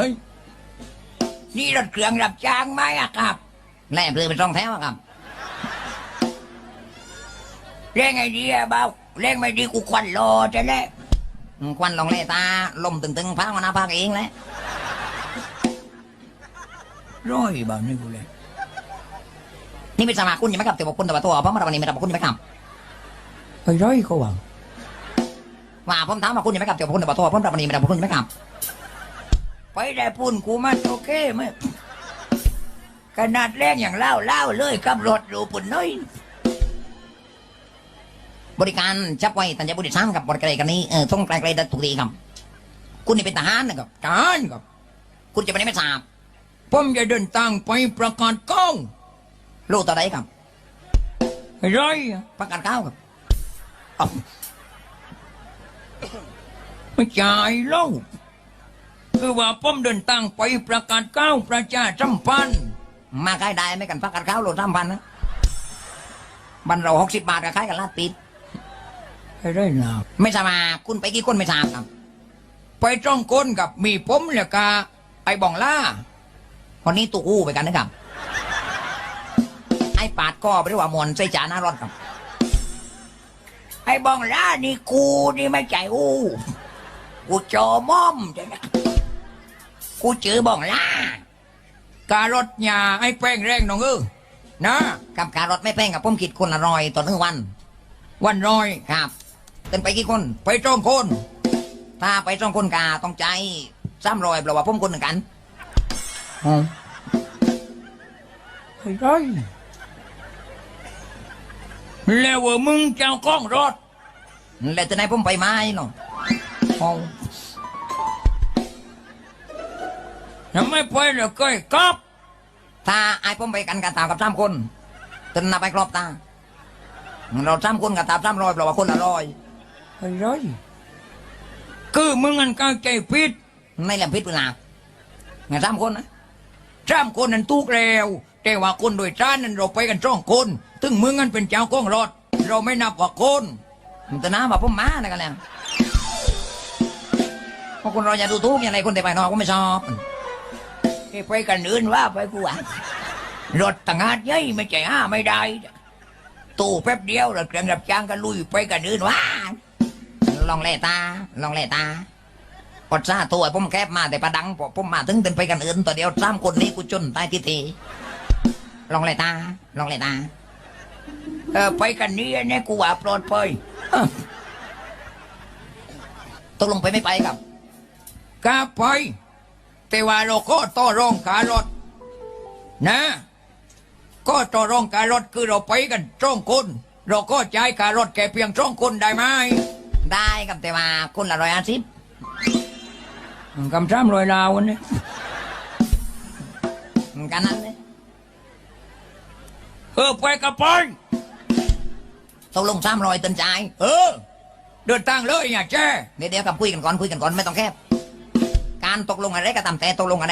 น้อยนี่รถเครื่องรับจ้างไหมอะครับแล่เรือเป็นรองแถวอะครับเร่งไอเดียเบาเร่งไม่ดีกูควันรอจะแล้วอืมควันลงเล่ตาลมตึงๆพักมานาพักเองแหละร้อยเบานี่กูเลยนี่เป็นสมาคุณยังไม่กลับตัวบอกคุณแต่ว่าตัวเพราะมันวันนี้ไม่กลับบอกคุณยังไม่กลับไอ้ร้อยเขาหวังว่าผมถามว่าคุณยังไม่กลับตัวบอกคุณแต่ว่าตัวเพราะมันวันนี้ไม่กลับบอกคุณยังไม่กลับ ไปได้ปุ่นกูมันโอเคไหมขนาดแรงอย่างเล่าเล่าเลยกับรถดูปุ่นน้อยบริการจับไว้ตันจะบริษัทกับบริการกันนี้เออต้องไกลๆดัดถูกดีครับ คุณนี่เป็นทหารนะครับจานครับ คุณจะไปไหนไม่ทราบผมจะเดินทางไปประกาศกล้องลูกตัวใดครับไร้อยประกาศก้าวครับเอ้าไม่จ่ายเล่า คือว่าผมเดินทางไปประกาศก้าวประชาสัมพันธ์มาขายได้ไม่กันประกาศก้าวโลสามพันนะบันเราหกสิบบาทก็ขายกันลาดปิดไอ้ร้อยหนาไม่ทราบมาคุณไปกี่คนไม่ทราบครับ ไปจ้องก้นกับมีผมแล้วกาไอ้บองล่าคนนี้ตู้อู้ไปกันนะครับ ไอ้ปาดก็ไปด้วยว่ามวนใส่จานหน้ารถครับ ไอ้บองล่านี่กูนี่ไม่ใจอู้ กูจอม่อมใช่ไหม กูจือบองล่าการถยาไอ้แป้งแรงน้องเออนะกับการรถไม่แพงกับผมคิดคนละร้อยต่อหนึ่งวัน วันร้อยครับเต้นไปกี่คน ไปจ้องคน ถ้าไปสองคนกาต้องใจายสามร้อยแปลว่าผมคนหนึ่งกันไอ้ร้อยแล้วว่ามึงเจ้าของรถแล้วจะไหนผมไปไม้เนาะ เอาทำไมไปเลยก้อยกับถ้าไอ้ผมไปกันกันตามกับสามคนเต้นนับไปครอบตา เราสามคนกับตามสามร้อยแปลว่าคนละร้อยไอ้ร้อยคือมึงอันกาใจผิดไม่แหลมพิษเวลาไงสามคนนะสามคนนั้นตุกแล้วแต่ว่าคนโดยสารนั้นเราไปกันสองคนถึงมึงอันเป็นเจ้าของรถเราไม่นับว่าคนมันจะน้าว่าผมมานะกันแล้วเพราะคนเราอย่าดูทุกอย่างไรคนแต่ไปนอกก็ไม่ชอบ ไปกันอื่นว่าไปกูอะรถต่างหากยัยไม่ใจห้าไม่ได้ ตู้แป๊บเดียวเราเครื่องรับจ้างกันลุยไปกันอื่นว่าลองเล่ตา ลองเล่ตาปดซาตัวผมแคบมาแต่ประดังผมมาถึงเดินไปกันอื่นตัวเดียวสามคนนี้กูจนตายทีทีลองเล่ตา ลองเล่ตา เออไปกันนี้เนี่ยกูว่าปลอดภัยตกลงไปไม่ไปครับกล้าไป แต่ว่าเราก็ต่อรองการรถนะ ก็ต่อรองการรถคือเราไปกันจ้องคนเราก็จ่ายการรถแค่เพียงจ้องคนได้ไหมได้ครับแต่ว่าคนละร้อยอาสิบคำซ้ำรอยลาวนี่กันนั้นเลยเออไปกับไปตกลงสามร้อยเต็นใจายเออเดินทางเลยอย่าแจ้เดี๋ยวเดี๋ยวกับคุยกันก่อนคุยกันก่อนไม่ต้องแคบ การตกลงอะไรก็ตามแต่ตกลงอะไร